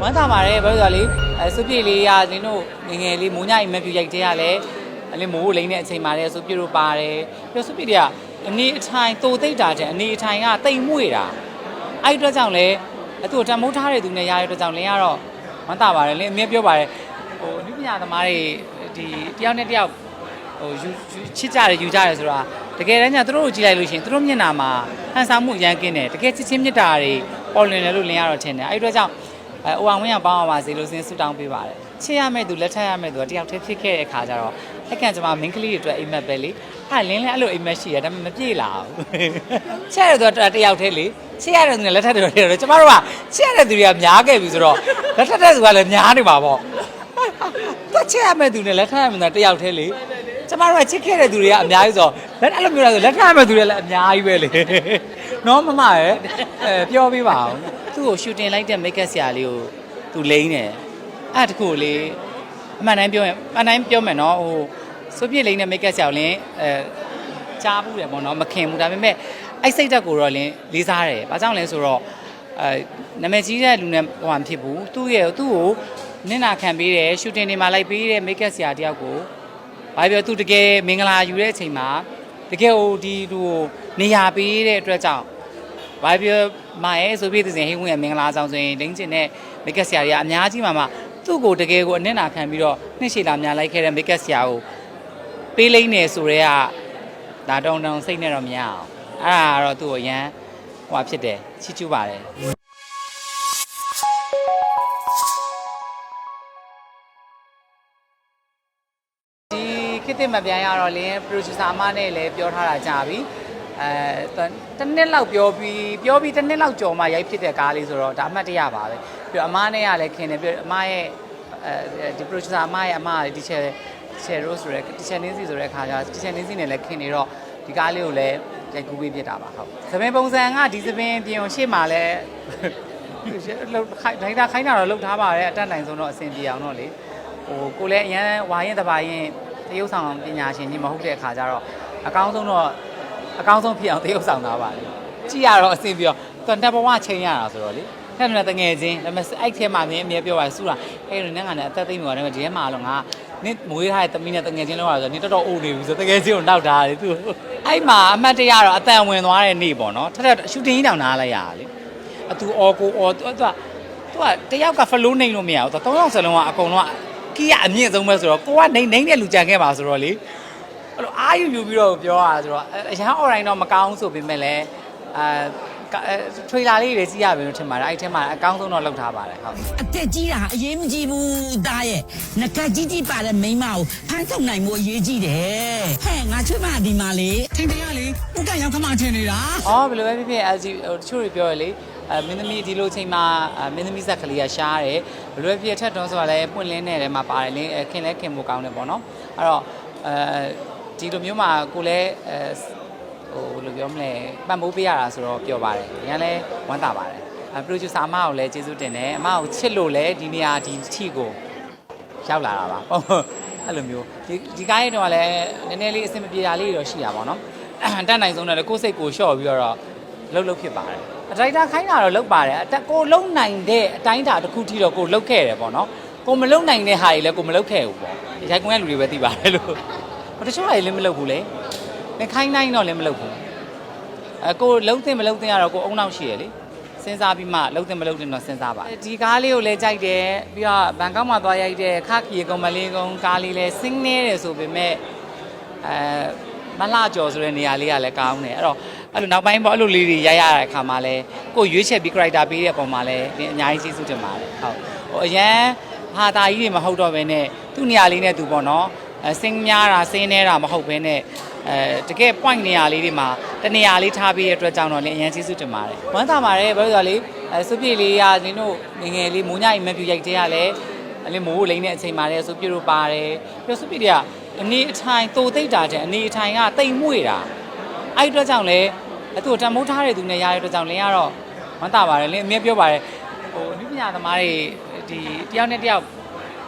ဝမ်းသာပါတယ်ဘာလို့လဲဆိုတော့လေအဲစုပြည့်လေးရာနင်တို့ငယ်ငယ်လေးမိုးညအိမ်မက်ပြူရိုက်တဲ့ကလည်းအလေးမိုးကိုလိမ့်တဲ့အချိန်မှာလည်းစုပြည့်တို့ပါတယ်ပြီးတော့စုပြည့်တွေကအနီအထိုင်တိုသိတ်တာတဲ့အနေအထိုင်ကတိမ်မွေ့တာအဲ့ဒီအတွက်ကြောင့်လည်းအတူတန်မိုးထားတဲ့သူနဲ့ရတဲ့အတွက်ကြောင့်လင်းကတော့ဝမ်းသာပါတယ်လင်းအမြဲပြောပါတယ်ဟိုအနုပညာသမားတွေဒီတယောက်နဲ့တယောက်ဟိုယူယူချစ်ကြတယ်ယူကြတယ်ဆိုတာတကယ်တမ်းကျသူတို့ကိုကြည့်လိုက်လို့ရှိရင်သူတို့မျက်နှာမှာဟန်ဆောင်မှုအရန်ကင်းတယ်တကယ်ချစ်ချင်းမြတ်တာတွေပေါ်လွင်တယ်လို့လင်းရတော့ထင်တယ်အဲ့ဒီအတွက်ကြောင့် အဲအိုအောင်ဝင်းကပေါင်းအောင်ပါစေလို့စင်းဆူတောင်းပေးပါတယ်ချစ်ရမယ့်သူလက်ထပ်ရမယ့်သူကတယောက်တည်းဖြစ်ခဲ့တဲ့အခါကျတော့အဲ့ကန်ကျွန်မမင်းကလေးတွေအတွက်အိမ်မက်ပဲလေအဲ့လင်းလည်းအဲ့လိုအိမ်မက်ရှိရဒါပေမဲ့မပြေလာဘူးချစ်ရတဲ့သူကတယောက်တည်းလေချစ်ရတဲ့သူနဲ့လက်ထပ်တယ်တော့ကျွန်မတို့ကချစ်ရတဲ့သူတွေကများခဲ့ပြီဆိုတော့လက်ထပ်တဲ့သူကလည်းများနေပါပေါ့သူချစ်ရမယ့်သူနဲ့လက်ထပ်ရမယ့်သူကတယောက်တည်းလေကျွန်မတို့ကချစ်ခဲ့တဲ့သူတွေကအများကြီးဆိုလက်အဲ့လိုမျိုးလားဆိုလက်ထပ်ရမယ့်သူတွေလည်းအများကြီးပဲလေနော်မမရဲ့အဲပြောပြပါအောင် သူ့ကိုရှူတင်လိုက်တဲ့ make up ဆရာလေးကိုသူလိမ့်တယ်အဲ့တကူလေးအမှန်တိုင်းပြောရင်အမှန်တိုင်းပြောမယ်နော်ဟိုစိုးပြည့်လိမ့်တဲ့ make up ဆရာကိုလင်းအဲကြားဘူးတယ်ပေါ့နော်မခင်ဘူးဒါပေမဲ့အဲ့စိတ်ဓာတ်ကိုတော့လင်းလေးစားတယ်ဘာကြောင့်လဲဆိုတော့အဲနာမည်ကြီးတဲ့လူနဲ့ဟိုမှာဖြစ်ဘူးသူ့ရဲ့သူ့ကိုနင့်နာခံပေးတယ်ရှူတင်တွေမှာလိုက်ပေးတဲ့ make up ဆရာတယောက်ကိုဘာပြောသူတကယ်မင်္ဂလာယူတဲ့အချိန်မှာတကယ်ဟိုဒီသူကိုနေရာပေးတဲ့အတွက်ကြောင့် ဘာပြောမရဲ့ဆိုပြီးသစဉ်ဟိဝင်ရဲ့မင်္ဂလာဆောင်ဆိုရင်လိမ့်ကျင်တဲ့မိတ်ကက်ဆရာတွေကအများကြီးမှမှသူ့ကိုတကယ်ကိုအနစ်နာခံပြီးတော့နှစ်ရှည်လာများလိုက်ခဲ့တဲ့မိတ်ကက်ဆရာကိုပေးလိမ့်နေဆိုရဲကဒါတောင်းတောင်းစိတ်နဲ့တော့မရအောင်အဲ့ဒါကတော့သူ့ကိုအရန်ဟိုဟာဖြစ်တယ်ချီးကျူးပါတယ်ဒီခေတ်သစ်မပြန်ရတော့လင်း producer အမနဲ့လည်းပြောထားတာကြာပြီ အဲတစ်နှစ်လောက်ပြောပြီးပြောပြီးတစ်နှစ်လောက်ကြော်မှရိုက်ဖြစ်တဲ့ကားလေးဆိုတော့ဒါအမှတ်တရပါပဲပြီးတော့အမနဲ့ကလည်းခင်တယ်ပြီးတော့အမရဲ့အဲဒီ producer အမရဲ့အမကလည်း teacher teacher rose ဆိုတဲ့ teacher Nancy ဆိုတဲ့အခါကျ teacher Nancy နဲ့လည်းခင်နေတော့ဒီကားလေးကိုလည်းရိုက်ကူးပေးပြတာပါဟုတ်သပင်ပုံစံကဒီသပင်ပြင်အောင်ရှေ့မှာလည်းလောက်ခိုင်ဒါခိုင်းတာတော့လောက်ထားပါတယ်အတက်နိုင်ဆုံးတော့အဆင်ပြေအောင်တော့လေဟိုကိုလည်းအရန်ဝါရင်တပါရင်တရုပ်ဆောင်ပညာရှင်ကြီးမဟုတ်တဲ့အခါကျတော့အကောင်းဆုံးတော့ အကောင်းဆုံးဖြစ်အောင်တရုပ်ဆောင်သားပါလေကြည့်ရတော့အဆင်ပြေတော့သူတက်ဘဝချိန်ရတာဆိုတော့လေအဲ့ဒါနဲ့တငယ်ချင်းဒါပေမဲ့အဲ့ထဲမှာမင်းအမြဲပြောပါစူတာအဲ့လိုနဲ့ငါနဲ့အသက်သိမ်းမှာတော့ဒီထဲမှာတော့ငါနစ်မွေးထားတဲ့တမီးနဲ့တငယ်ချင်းလောက်ရဆိုနစ်တော်တော်အိုနေပြီဆိုတငယ်ချင်းကိုနောက်ထားတယ်သူအဲ့မှာအမတ်တရတော့အတန်ဝင်သွားတဲ့နေ့ပေါ့နော်ထက်ထက်ရှူတင်ကြီးတောင်နားလိုက်ရတာလေအတူအော်ကိုအော်သူကသူကတယောက်ကဖလိုးနေလို့မရဘူးသူသုံးယောက်စလုံးကအကုန်လုံးကကီးကအမြင့်ဆုံးပဲဆိုတော့ကိုကနေနေတဲ့လူကြံခဲ့ပါဆိုတော့လေ အဲ့လိုအာယူယူပြီးတော့ပြောတာဆိုတော့အရန် online တော့မကောင်းဆိုပေမဲ့လည်းအဲထရေလာလေးတွေစီးရပြီလို့ထင်ပါတယ်အဲ့ထဲမှာအကောင်းဆုံးတော့လောက်ထားပါတယ်ဟုတ်အသက်ကြီးတာအရေးမကြီးဘူးသားရဲ့ငကတ်ကြီးကြီးပါတဲ့မိန်းမကိုဖမ်းထုတ်နိုင်မှုအရေးကြီးတယ်ဟဲ့ငါချွတ်မဒီမှာလေထင်တယ်ရလေဥကရောက်ခမထင်နေတာအော်ဘယ်လိုပဲဖြစ်ဖြစ် LG ဟိုတချို့တွေပြောရလေအဲမင်းသမီးဒီလိုချိန်မှာမင်းသမီးဇက်ကလေးကရှားတယ်ဘယ်လိုပဲဖြစ်ဖြစ်ထက်တွန်းဆိုတာလည်းပွင့်လင်းနေတဲ့မှာပါတယ်လင်းခင်လဲခင်မှုကောင်းတယ်ပေါ့နော်အဲ့တော့အဲ ဒီလိုမျိုးမှာကိုလည်းအဲဟိုဘယ်လိုပြောမလဲပံ့ပိုးပေးရတာဆိုတော့ပြောပါတယ်။ညာလဲဝမ်းသာပါတယ်။အဲ producer အမကိုလည်းကျေးဇူးတင်တယ်။အမကိုချစ်လို့လည်းဒီနေရာဒီထီကိုရောက်လာတာပါ။ဟုတ်အဲ့လိုမျိုးဒီဒီကားရဲ့တော့လည်းနည်းနည်းလေးအဆင်မပြေတာလေးတော့ရှိတာပေါ့နော်။တက်နိုင်ဆုံးတော့ကိုယ်စိတ်ကိုလျှော့ပြီးတော့လှုပ်လှုပ်ဖြစ်ပါတယ်။အတိုင်းတာခိုင်းတာတော့လှုပ်ပါတယ်။အတက်ကိုလုံနိုင်တဲ့အတိုင်းတာတစ်ခုထိတော့ကိုလှုပ်ခဲ့တယ်ပေါ့နော်။ကိုမလုံနိုင်တဲ့ဟာတွေလည်းကိုမလှုပ်ခဲ့ဘူးပေါ့။ဒီရိုက်ကွင်းကလူတွေပဲသိပါတယ်လို့။ တချို့ဟာတွေလည်းမလှုပ်ဘူးလေ။မခိုင်းနိုင်တော့လည်းမလှုပ်ဘူး။အကိုလုံးတင်မလုံးတင်ရတော့ကိုအုံနောက်ရှိရလေစဉ်းစားပြီးမှလုံးတင်မလုံးတင်တော့စဉ်းစားပါဒီကားလေးကိုလည်းကြိုက်တယ်ပြီးတော့ဘန်ကောက်မှာသွားရိုက်တဲ့ခခီကုံမလေးကုံကားလေးလည်းစင်းနေတယ်ဆိုပေမဲ့အဲမလှကျော်ဆိုတဲ့နေရာလေးကလည်းကောင်းတယ်အဲ့တော့အဲ့လိုနောက်ပိုင်းပေါ့အဲ့လိုလေးတွေရိုက်ရတဲ့အခါမှာလည်းကိုရွေးချက်ပြီး character ပေးတဲ့ပုံမှာလည်းဒီအများကြီးကျေးဇူးတင်ပါတယ်ဟုတ်ဟိုအရန်ဟာတာကြီးတွေမဟုတ်တော့ဘဲနဲ့သူ့နေရာလေးနဲ့သူပေါ့နော်အဲ စင်းများတာစင်းနေတာမဟုတ်ဘဲနဲ့အဲတကယ် point နေရာလေးတွေမှာတနေရာလေးထားပေးတဲ့အတွက်ကြောင့်တော့လည်းအရင်ကျေးဇူးတင်ပါတယ်ဝမ်းသာပါတယ်ဘာလို့လဲဆိုတော့လေအဲစုပြည့်လေးရာနင်တို့ငယ်ငယ်လေးမိုးညအိမ်မက်ပြူရိုက်တဲ့ကလည်းအလေးမိုးကိုလိမ့်တဲ့အချိန်မှာလည်းစုပြည့်တို့ပါတယ်ပြီးတော့စုပြည့်တွေကအနေအထိုင်တိုသိတ်တာတဲ့အနေအထိုင်ကတိမ်မွေ့တာအဲ့ဒီအတွက်ကြောင့်လည်းအတူတန်မိုးထားတဲ့သူနဲ့ရတဲ့အတွက်ကြောင့်လင်းကတော့ဝမ်းသာပါတယ်လင်းအမြဲပြောပါတယ်ဟိုအနုပညာသမားတွေဒီတယောက်နဲ့တယောက်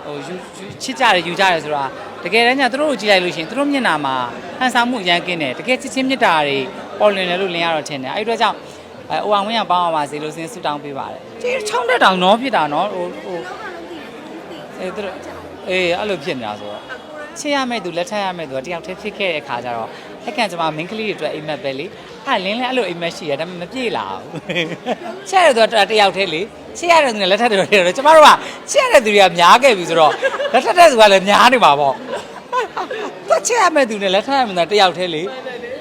ဟိုယူယူချစ်ကြတယ်ယူကြတယ်ဆိုတာ တကယ်တမ်းကျသူတို့ကိုကြည့်လိုက်လို့ရှိရင်သူတို့မျက်နှာမှာဟန်ဆောင်မှုအရန်ကင်းတယ်တကယ်ချစ်ချင်းမြတ်တာတွေပေါ်လွင်တယ်လို့လင်းရတော့ထင်တယ်အဲ့ဒီအတွက်ကြောင့်အဲအိုအောင်ဝင်းကပေါင်းအောင်ပါစေလို့စင်းဆူတောင်းပေးပါတယ်ဒီချောင်းတက်တောင်နော်ဖြစ်တာနော်ဟိုဟိုအေးသူတို့အေးအဲ့လိုဖြစ်နေတာဆိုတော့ချစ်ရမယ့်သူလက်ထပ်ရမယ့်သူကတယောက်တည်းဖြစ်ခဲ့တဲ့အခါကျတော့အဲ့ကန်ကျွန်မမင်းကလေးတွေအတွက်အိမ်မက်ပဲလေအဲ့လင်းလဲအဲ့လိုအိမ်မက်ရှိရဒါပေမဲ့မပြေလာဘူးချစ်ရတဲ့သူကတယောက်တည်းလေချစ်ရတဲ့သူနဲ့လက်ထပ်တယ်တော့ကျွန်တော်တို့ကချစ်ရတဲ့သူတွေကများခဲ့ပြီဆိုတော့လက်ထပ်တဲ့သူကလည်းများနေမှာပေါ့ သူချစ်ရမယ့်သူနဲ့လက်ထပ်ရမယ့်သူတယောက်တည်းလေ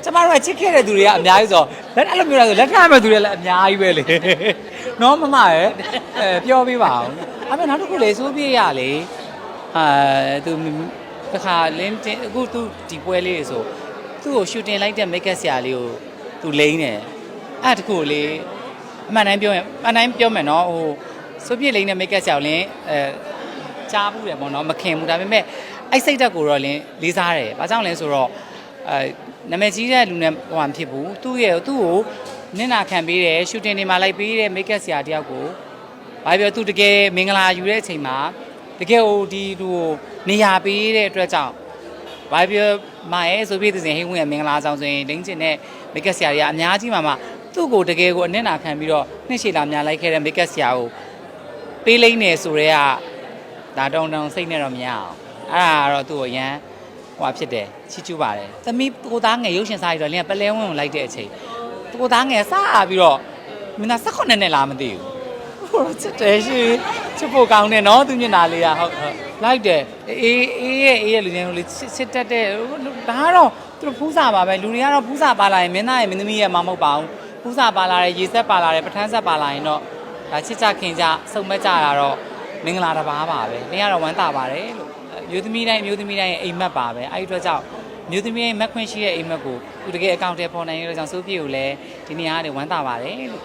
ကျမတို့ကချစ်ခဲ့တဲ့သူတွေကအများကြီးဆိုတော့လက်အဲ့လိုမျိုးလားဆိုလက်ထပ်ရမယ့်သူတွေလည်းအများကြီးပဲလေနော်မမရဲ့အဲပြောပြပါအောင်အမေနောက်တစ်ခုလေစိုးပြေးရလေအာသူတခါလင်းတင်အခုသူဒီပွဲလေးတွေဆိုသူ့ကိုရှူတင်လိုက်တဲ့ make up ဆရာလေးကိုသူလိမ့်တယ်အဲ့တခုကိုလေအမှန်တိုင်းပြောရင်အမှန်တိုင်းပြောမယ်နော်ဟိုစိုးပြေးလိမ့်တဲ့ make up ဆရာကိုလင်းအဲကြားဘူးတယ်ပေါ့နော်မခင်ဘူးဒါပေမဲ့ အဲ့စိတ်ဓာတ်ကိုတော့လင်းလေးစားတယ်။ဘာကြောင့်လဲဆိုတော့အဲနာမည်ကြီးတဲ့လူနဲ့ဟိုမှာဖြစ်ဘူး။သူ့ရဲ့သူ့ကိုနင့်နာခံပေးတယ်ရှူတင်တွေမှာလိုက်ပေးတဲ့မိတ်ကပ်ဆရာတယောက်ကိုဘာပြောသူတကယ်မင်္ဂလာယူတဲ့အချိန်မှာတကယ်ဟိုဒီသူကိုနေရာပေးတဲ့အတွက်ကြောင့်ဘာပြောမရဲ့ဆိုပြီးသူစဉ်ဟိဝင်ရဲ့မင်္ဂလာဆောင်ဆိုရင်ဒင်းကျင်တဲ့မိတ်ကပ်ဆရာတွေကအများကြီးမှမှသူ့ကိုတကယ်ကိုအနစ်နာခံပြီးတော့နှစ်ရှည်လာများလိုက်ခဲ့တဲ့မိတ်ကပ်ဆရာကိုပေးလိမ့်နေဆိုရဲကဒါတောင်းတောင်းစိတ်နဲ့တော့မရအောင် အဲ့ဒါကတော့သူ့ကိုရမ်းဟိုဟာဖြစ်တယ်ချီးကျူးပါတယ်သမီးကိုသားငယ်ရုပ်ရှင်စားရတော့လင်းကပလဲဝင်းကိုလိုက်တဲ့အချိန်ကိုသားငယ်စားပြီးတော့မင်းသား18နှစ်လားမသိဘူးဟိုချစ်တယ်ရှိချစ်ဖို့ကောင်းတယ်နော်သူမျက်နှာလေးကဟုတ်ဟုတ်လိုက်တယ်အေးအေးရဲ့အေးရဲ့လူချင်းလေးချစ်ချစ်တတ်တဲ့ဒါကတော့သူတို့ဖူးစာပါပဲလူတွေကတော့ဖူးစာပါလာရင်မင်းသားရဲ့မင်းသမီးရဲ့မမဟုတ်ပါဘူးဖူးစာပါလာတယ်ရေဆက်ပါလာတယ်ပထန်းဆက်ပါလာရင်တော့ဒါချစ်ကြခင်ကြစုံမက်ကြတာတော့မင်္ဂလာတစ်ပါးပါပဲ။နေရတော့ဝမ်းသာပါတယ်လို့ မျိုးသမီးတိုင်းမျိုးသမီးတိုင်းရဲ့အိမ်မက်ပါပဲ။အဲဒီအတွက်ကြောင့်မျိုးသမီးရဲ့မက်ခွင့်ရှိတဲ့အိမ်မက်ကိုသူတကယ်အကောင့်ထဲပေါ်နိုင်ရတဲ့ကြောင့်စိုးပြေကိုလည်းဒီနေရာကနေဝမ်းသာပါတယ်လို့